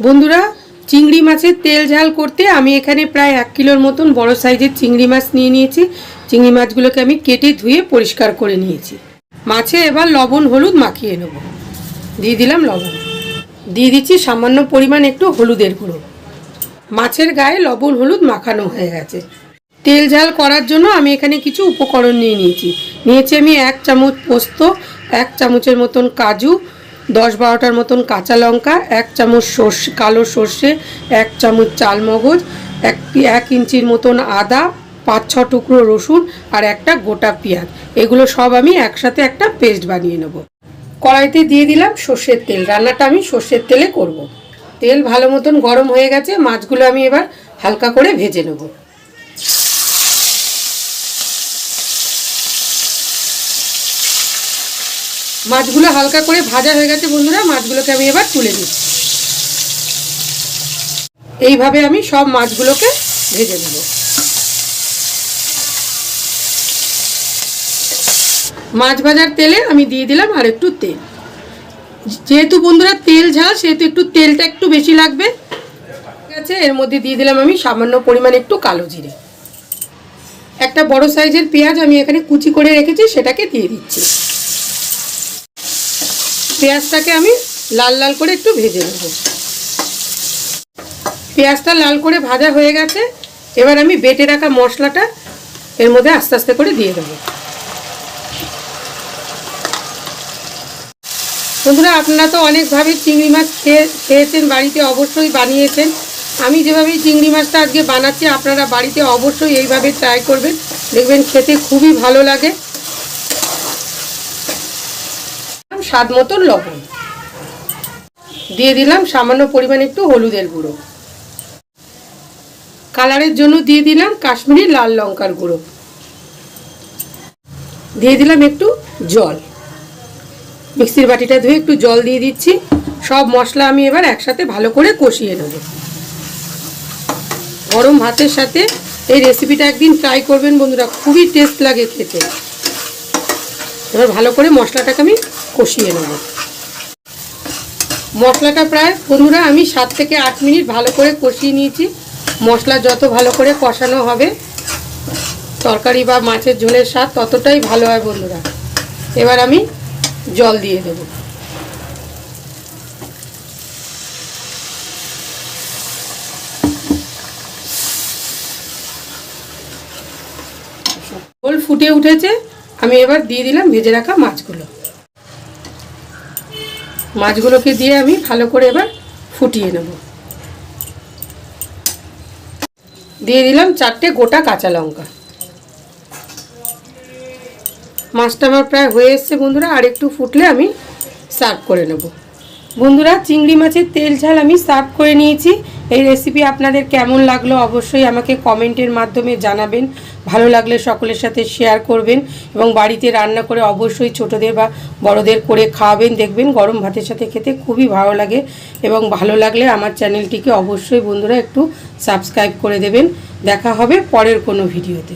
বন্ধুরা, চিংড়ি মাছের তেল ঝাল করতে আমি এখানে প্রায় এক কিলোর মতন বড় সাইজের চিংড়ি মাছ নিয়ে নিয়েছি। চিংড়ি মাছগুলোকে আমি কেটে ধুয়ে পরিষ্কার করে নিয়েছি। মাছে এবার লবণ, হলুদ মাখিয়ে নেব। দিয়ে দিলাম লবণ। দিয়ে দিচ্ছি সামান্য পরিমাণ একটু হলুদের গুঁড়ো। মাছের গায়ে লবণ, হলুদ মাখানো হয়ে গেছে। তেল ঝাল করার জন্য আমি এখানে কিছু উপকরণ নিয়ে নিয়েছি। নিয়েছি আমি এক চামচ পোস্ত, এক চামচের মতন কাজু দশ বারোটার মতন কাঁচা লঙ্কা, এক চামচ সর্ষে, কালো সর্ষে, এক চামচ চালমগজ, এক এক ইঞ্চির মতন আদা, পাঁচ, ছ টুকরো রসুন আর একটা গোটা পেঁয়াজ। এগুলো সব আমি একসাথে একটা পেস্ট বানিয়ে নেব। কড়াইতে দিয়ে দিলাম সর্ষের তেল। রান্নাটা আমি সর্ষের তেলে করব। তেল ভালো মতন গরম হয়ে গেছে। মাছগুলো আমি এবার হালকা করে ভেজে নেব। মাছগুলো হালকা করে ভাজা হয়ে গেছে বন্ধুরা, মাছগুলোকে আমি এবার তুলে দিচ্ছি এইভাবে আমি সব মাছগুলোকে ভেজে নেব। মাছ ভাজার তেলে আমি দিয়ে দিলাম আর একটু তেল। যেহেতু বন্ধুরা তেল ঝাল, সেহেতু একটু তেলটা একটু বেশি লাগবে। ঠিক আছে, এর মধ্যে দিয়ে দিলাম আমি সামান্য পরিমাণ একটু কালো জিরে। একটা বড় সাইজের পেঁয়াজ আমি এখানে কুচি করে রেখেছি, সেটাকে দিয়ে দিচ্ছি। পেঁয়াজটাকে আমি লাল লাল করে একটু ভেজে নেব। পেঁয়াজটা লাল করে ভাজা হয়ে গেছে, এবার আমি বেটে রাখা মশলাটা এর মধ্যে আস্তে আস্তে করে দিয়ে দেবো। বন্ধুরা, আপনারা তো অনেকভাবে চিংড়ি মাছ খেয়ে খেয়েছেন, বাড়িতে অবশ্যই বানিয়েছেন। আমি যেভাবে চিংড়ি মাছটা আজকে বানাচ্ছি, আপনারা বাড়িতে অবশ্যই এইভাবে ট্রাই করবেন। দেখবেন খেতে খুবই ভালো লাগে। স্বাদ মতন লবণ। দিয়ে দিলাম সামান্য পরিমাণ একটু হলুদের গুঁড়ো। কালারের জন্য দিয়ে দিলাম কাশ্মীরি লাল লঙ্কার গুঁড়ো। দিয়ে দিলাম একটু জল। মিক্সির বাটিটা ধুয়ে একটু জল দিয়ে দিচ্ছি। সব মশলা আমি এবার একসাথে ভালো করে কষিয়ে নেব। গরম ভাতের সাথে এই রেসিপিটা একদিন ট্রাই করবেন বন্ধুরা, খুবই টেস্ট লাগে খেতে। এবার ভালো করে মশলাটাকে আমি কষিয়ে নেব। মশলাটা প্রায় বন্ধুরা আমি সাত থেকে আট মিনিট ভালো করে কষিয়ে নিয়েছি। মশলা যত ভালো করে কষানো হবে, তরকারি বা মাছের ঝোলের স্বাদ ততটাই ভালো হয় বন্ধুরা। এবার আমি জল দিয়ে দেব। ফুটে উঠেছে। আমি এবার দিয়ে দিলাম ভেজে রাখা মাছগুলো। মাছগুলোকে দিয়ে আমি ভালো করে এবার ফুটিয়ে নেব। দিয়ে দিলাম চারটে গোটা কাঁচা লঙ্কা। মাছটা আমার প্রায় হয়ে এসছে বন্ধুরা, আর একটু ফুটলে আমি সার্ভ করে নেব। বন্ধুরা, চিংড়ি মাছের তেল ঝাল আমি সার্ভ করে নিয়েছি। এই রেসিপি আপনাদের কেমন লাগল অবশ্যই আমাকে কমেন্টের মাধ্যমে জানাবেন। ভালো লাগলে সকলের সাথে শেয়ার করবেন এবং বাড়িতে রান্না করে অবশ্যই ছোটদের বা বড়দের করে খাওয়াবেন, দেখবেন গরম ভাতের সাথে খেতে খুবই ভালো লাগে এবং ভালো লাগলে আমার চ্যানেলটিকে অবশ্যই বন্ধুরা একটু সাবস্ক্রাইব করে দেবেন। দেখা হবে পরের কোনো ভিডিওতে